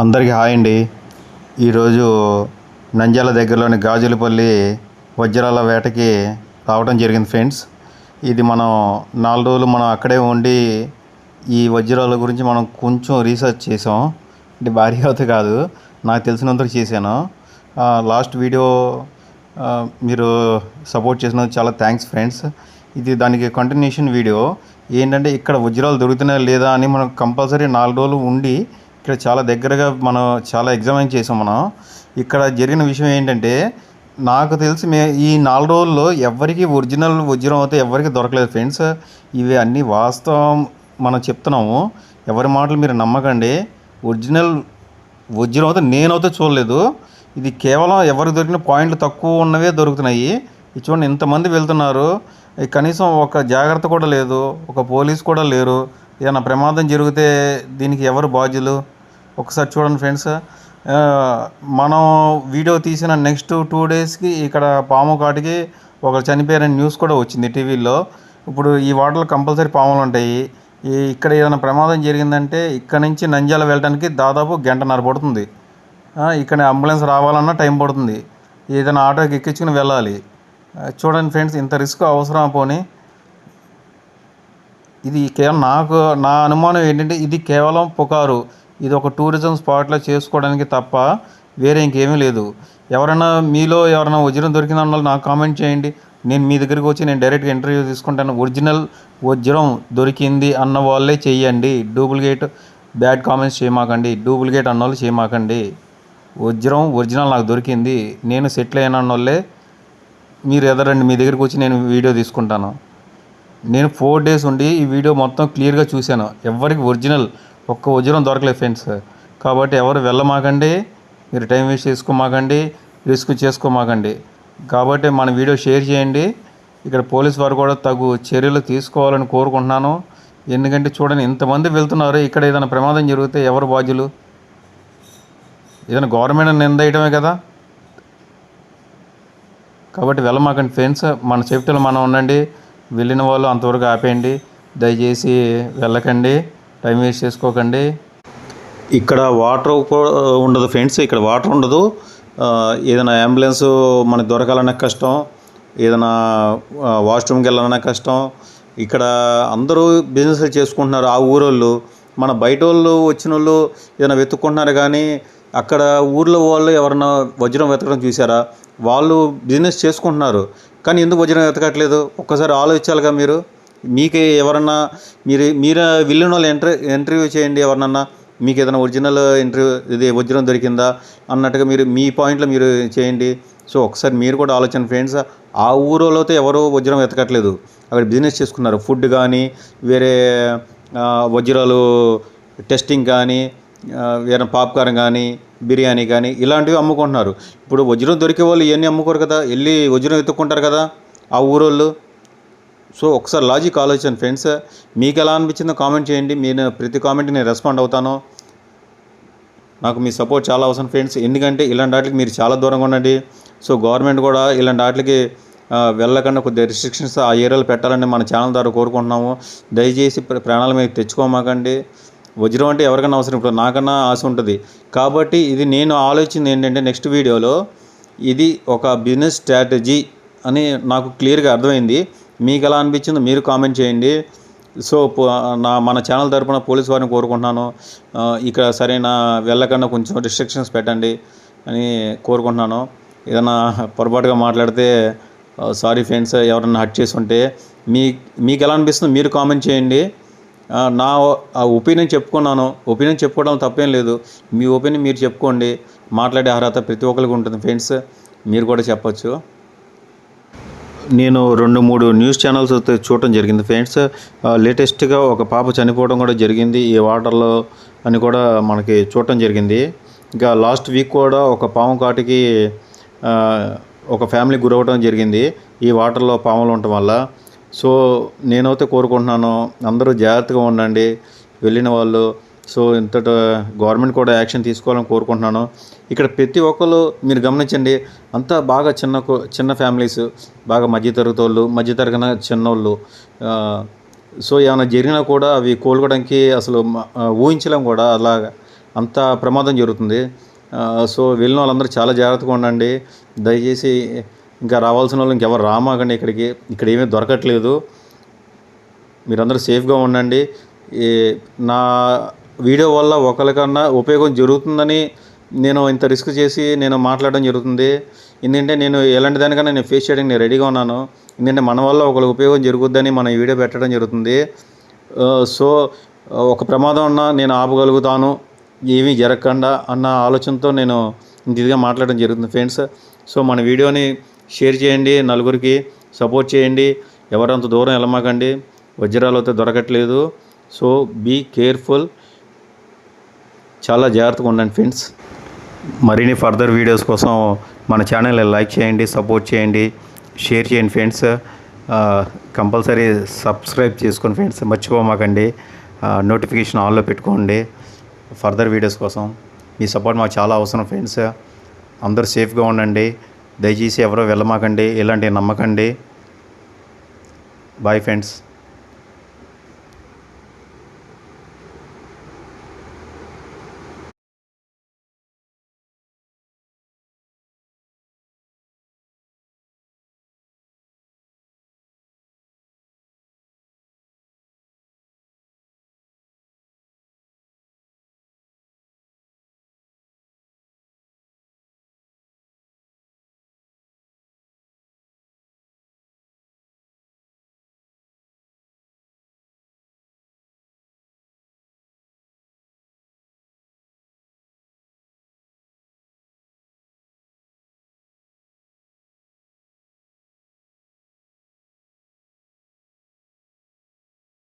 అందరికీ హాయ్ అండి. ఈరోజు నంద్యాల దగ్గరలోని గాజులపల్లి వజ్రాల వేటకి రావడం జరిగింది ఫ్రెండ్స్. ఇది మనం నాలుగు రోజులు మనం అక్కడే ఉండి ఈ వజ్రాల గురించి మనం కొంచెం రీసెర్చ్ చేసాం. అంటే భారీ అయితే కాదు నాకు తెలిసినంతకు చేశాను. లాస్ట్ వీడియో మీరు సపోర్ట్ చేసినందుకు చాలా థ్యాంక్స్ ఫ్రెండ్స్. ఇది దానికి కంటిన్యూషన్ వీడియో. ఏంటంటే ఇక్కడ వజ్రాలు దొరుకుతున్నాయా లేదా అని మనం కంపల్సరీ నాలుగు రోజులు ఉండి ఇక్కడ చాలా దగ్గరగా మనం చాలా ఎగ్జామిన్ చేసాం మనం. ఇక్కడ జరిగిన విషయం ఏంటంటే నాకు తెలిసి మే ఈ నాలుగు రోజుల్లో ఎవరికి ఒరిజినల్ వజ్రం అయితే ఎవరికి దొరకలేదు ఫ్రెండ్స్ ఇవి అన్నీ వాస్తవం మనం చెప్తున్నాము. ఎవరి మాటలు మీరు నమ్మకండి. ఒరిజినల్ వజ్రం అయితే నేనైతే చూడలేదు. ఇది కేవలం ఎవరికి దొరికిన పాయింట్లు తక్కువ ఉన్నవే దొరుకుతున్నాయి. చూడండి ఇంతమంది వెళ్తున్నారు. కనీసం ఒక జాగ్రత్త కూడా లేదు. ఒక పోలీస్ కూడా లేరు. ఏదైనా ప్రమాదం జరిగితే దీనికి ఎవరు బాధ్యులు? ఒకసారి చూడండి ఫ్రెండ్స్. మనం వీడియో తీసిన నెక్స్ట్ టూ డేస్కి ఇక్కడ పాము కాటికి ఒకరు చనిపోయారని న్యూస్ కూడా వచ్చింది టీవీలో ఇప్పుడు ఈ వాటర్లో కంపల్సరీ పాములు ఉంటాయి. ఈ ఇక్కడ ఏదైనా ప్రమాదం జరిగిందంటే ఇక్కడ నుంచి నంజాల వెళ్ళడానికి దాదాపు గంటన్నర పడుతుంది. ఇక్కడ అంబులెన్స్ రావాలన్నా టైం పడుతుంది. ఏదైనా ఆటోకి ఎక్కించుకుని వెళ్ళాలి. చూడండి ఫ్రెండ్స్ ఇంత రిస్క్ అవసరం పోనీ? ఇది కేవలం నాకు నా అనుమానం ఏంటంటే ఇది కేవలం పుకారు. ఇది ఒక టూరిజం స్పాట్లో చేసుకోవడానికి తప్ప వేరే ఇంకేమీ లేదు. ఎవరైనా మీలో ఎవరైనా వజ్రం దొరికిన వాళ్ళు నాకు కామెంట్ చేయండి. నేను మీ దగ్గరికి వచ్చి నేను డైరెక్ట్గా ఇంటర్వ్యూ తీసుకుంటాను. ఒరిజినల్ వజ్రం దొరికింది అన్న వాళ్ళే చెయ్యండి. డూప్లికేట్ బ్యాడ్ కామెంట్స్ చేయమాకండి. డూప్లికేట్ అన్న వాళ్ళు చేయమాకండి. వజ్రం ఒరిజినల్ నాకు దొరికింది. నేను సెటిల్ అయిన వాళ్ళే మీరు ఎదరండి. మీ దగ్గరికి వచ్చి నేను వీడియో తీసుకుంటాను. నేను ఫోర్ డేస్ ఉండి ఈ వీడియో మొత్తం క్లియర్గా చూశాను. ఎవరికి ఒరిజినల్ ఒక్క వజ్రం దొరకలేదు ఫ్రెండ్స్ కాబట్టి ఎవరు వెళ్ళమాకండి మీరు టైం వేస్ట్ చేసుకోమాకండి రిస్క్ చేసుకోమాకండి. కాబట్టి మన వీడియో షేర్ చేయండి. ఇక్కడ పోలీస్ వారు కూడా తగు చర్యలు తీసుకోవాలని కోరుకుంటున్నాను. ఎందుకంటే చూడండి ఇంతమంది వెళ్తున్నారు. ఇక్కడ ఏదైనా ప్రమాదం జరిగితే ఎవరు బాధ్యులు? ఏదైనా గవర్నమెంట్ నిందేయటమే కదా. కాబట్టి వెళ్ళమాకండి ఫ్రెండ్స్ మన సేఫ్టీలో మనం ఉండండి. వెళ్ళిన వాళ్ళు అంతవరకు ఆపేయండి. దయచేసి వెళ్ళకండి. టైం వేస్ట్ చేసుకోకండి. ఇక్కడ వాటర్ కూడా ఉండదు ఫ్రెండ్స్ ఇక్కడ వాటర్ ఉండదు. ఏదైనా అంబులెన్స్ మనకు దొరకాలన్నా కష్టం. ఏదైనా వాష్రూమ్కి వెళ్ళాలన్నా కష్టం. ఇక్కడ అందరూ బిజినెస్ చేసుకుంటున్నారు ఆ ఊరోళ్ళు. మన బయట వాళ్ళు వచ్చిన వాళ్ళు ఏదైనా వెతుక్కుంటున్నారు కానీ అక్కడ ఊర్లో వాళ్ళు ఎవరైనా వజ్రం వెతకడం చూసారా? వాళ్ళు బిజినెస్ చేసుకుంటున్నారు. కానీ ఎందుకు వజ్రం వెతకట్లేదు? ఒక్కసారి ఆలోచించాలిగా మీరు? మీకు ఎవరన్నా మీరు మీరు వెళ్ళిన వాళ్ళు ఎంటర్ ఇంటర్వ్యూ చేయండి ఎవరినన్నా. మీకు ఏదైనా ఒరిజినల్ ఇంటర్వ్యూ ఇది వజ్రం దొరికిందా అన్నట్టుగా మీరు మీ పాయింట్లో మీరు చేయండి. సో ఒకసారి మీరు కూడా ఆలోచన ఫ్రెండ్స్ ఆ ఊరోలో అయితే ఎవరు వజ్రం వెతకట్లేదు. అక్కడ బిజినెస్ చేసుకున్నారు. ఫుడ్ కానీ వేరే వజ్రాలు టెస్టింగ్ కానీ ఏదైనా వేరే పాప్కార్న్ కానీ బిర్యానీ కానీ ఇలాంటివి అమ్ముకుంటున్నారు. ఇప్పుడు వజ్రం దొరికే వాళ్ళు ఇవన్నీ అమ్ముకోరు కదా. వెళ్ళి వజ్రం ఎత్తుక్కుంటారు కదా ఆ ఊరోళ్ళు. సో ఒకసారి లాజిక్ ఆలోచన ఫ్రెండ్స్ మీకు ఎలా అనిపించిందో కామెంట్ చేయండి. నేను ప్రతి కామెంట్ నేను రెస్పాండ్ అవుతాను. నాకు మీ సపోర్ట్ చాలా అవసరం ఫ్రెండ్స్. ఎందుకంటే ఇలాంటి వాటికి మీరు చాలా దూరంగా ఉండండి. సో గవర్నమెంట్ కూడా ఇలాంటి వాటికి వెళ్ళకుండా కొద్దిగా రిస్ట్రిక్షన్స్ ఆ ఏరియాలో పెట్టాలని మన ఛానల్ ద్వారా కోరుకుంటున్నాము. దయచేసి ప్ర- ప్రాణాల మీద తెచ్చుకోమాకండి. వజ్రం అంటే ఎవరికైనా అవసరం. ఇప్పుడు నాకన్నా ఆశ ఉంటుంది. కాబట్టి ఇది నేను ఆలోచించింది ఏంటంటే నెక్స్ట్ వీడియోలో ఇది ఒక బిజినెస్ స్ట్రాటజీ అని నాకు క్లియర్గా అర్థమైంది. మీకు ఎలా అనిపించిందో మీరు కామెంట్ చేయండి. సో పో- నా మన ఛానల్ తరపున పోలీస్ వారిని కోరుకుంటున్నాను. ఇక్కడ సరైన వెళ్ళకుండా కొంచెం రిస్ట్రిక్షన్స్ పెట్టండి అని కోరుకుంటున్నాను. ఏదైనా పొరపాటుగా మాట్లాడితే సారీ ఫ్రెండ్స్ ఎవరన్నా హట్ చేసి ఉంటే మీ మీకు ఎలా అనిపిస్తుందో మీరు కామెంట్ చేయండి. ఆ, నా ఒపీనియన్ చెప్పుకున్నాను. ఒపీనియన్ చెప్పుకోవడం తప్పేం లేదు. మీ ఒపీనియన్ మీరు చెప్పుకోండి. మాట్లాడే అర్హత ప్రతి ఒక్కరికి ఉంటుంది ఫ్రెండ్స్. మీరు కూడా చెప్పొచ్చు. నేను రెండు మూడు న్యూస్ ఛానల్స్ అయితే చూడటం జరిగింది ఫ్రెండ్స్. లేటెస్ట్గా ఒక పాప చనిపోవడం కూడా జరిగింది. ఈ వాటర్లో అని కూడా మనకి చూడటం జరిగింది. ఇంకా లాస్ట్ వీక్ కూడా ఒక పాము కాటికి ఒక ఫ్యామిలీ గురవడం జరిగింది. ఈ వాటర్లో పాములు ఉండటం వల్ల. సో నేనైతే కోరుకుంటున్నాను అందరూ జాగ్రత్తగా ఉండండి. వెళ్ళిన వాళ్ళు సో ఇంతట గవర్నమెంట్ కూడా యాక్షన్ తీసుకోవాలని కోరుకుంటున్నాను. ఇక్కడ ప్రతి ఒక్కరు మీరు గమనించండి అంతా బాగా చిన్న కో- చిన్న ఫ్యామిలీస్ బాగా మధ్యతరగతి వాళ్ళు మధ్యతరగతి చిన్నోళ్ళు సో ఏమైనా జరిగినా కూడా అవి కోలుకోవడానికి అసలు ఊహించడం ఊహించలేం కూడా. అలాగా అంత ప్రమాదం జరుగుతుంది. సో వెళ్ళిన వాళ్ళందరూ చాలా జాగ్రత్తగా ఉండండి. దయచేసి ఇంకా రావాల్సిన వాళ్ళు ఇంకెవరు రామాగండి ఇక్కడికి. ఇక్కడ ఏమీ దొరకట్లేదు. మీరందరూ సేఫ్గా ఉండండి. ఈ నా వీడియో వల్ల ఒకరికన్నా ఉపయోగం జరుగుతుందని నేను ఇంత రిస్క్ చేసి నేను మాట్లాడడం జరుగుతుంది. ఎందుకంటే నేను ఎలాంటి దానికన్నా నేను ఫేస్ చేయడానికి నేను రెడీగా ఉన్నాను. ఎందుకంటే మన వల్ల ఒకరికి ఉపయోగం జరుగుద్దని మన ఈ వీడియో పెట్టడం జరుగుతుంది. సో ఒక ప్రమాదం ఉన్నా నేను ఆపగలుగుతాను. ఏమీ జరగకుండా అన్న ఆలోచనతో నేను ఇదిగా మాట్లాడడం జరుగుతుంది ఫ్రెండ్స్. సో మన వీడియోని షేర్ చేయండి నలుగురికి సపోర్ట్ చేయండి. ఎవరంత దూరం వెళ్ళమాకండి. వజ్రాలు అయితే దొరకట్లేదు. సో బీ కేర్ఫుల్ చాలా జాగ్రత్తగా ఉండండి ఫ్రెండ్స్. మరిన్ని ఫర్దర్ వీడియోస్ కోసం మన ఛానల్ లైక్ చేయండి సపోర్ట్ చేయండి షేర్ చేయండి ఫ్రెండ్స్. కంపల్సరీ సబ్స్క్రైబ్ చేసుకోండి ఫ్రెండ్స్ మర్చిపోమాకండి. నోటిఫికేషన్ ఆన్లో పెట్టుకోండి. ఫర్దర్ వీడియోస్ కోసం మీ సపోర్ట్ మాకు చాలా అవసరం ఫ్రెండ్స్. అందరూ సేఫ్గా ఉండండి. దయచేసి ఎవరో వెళ్ళమాకండి. ఇలాంటివి నమ్మకండి. Bye friends.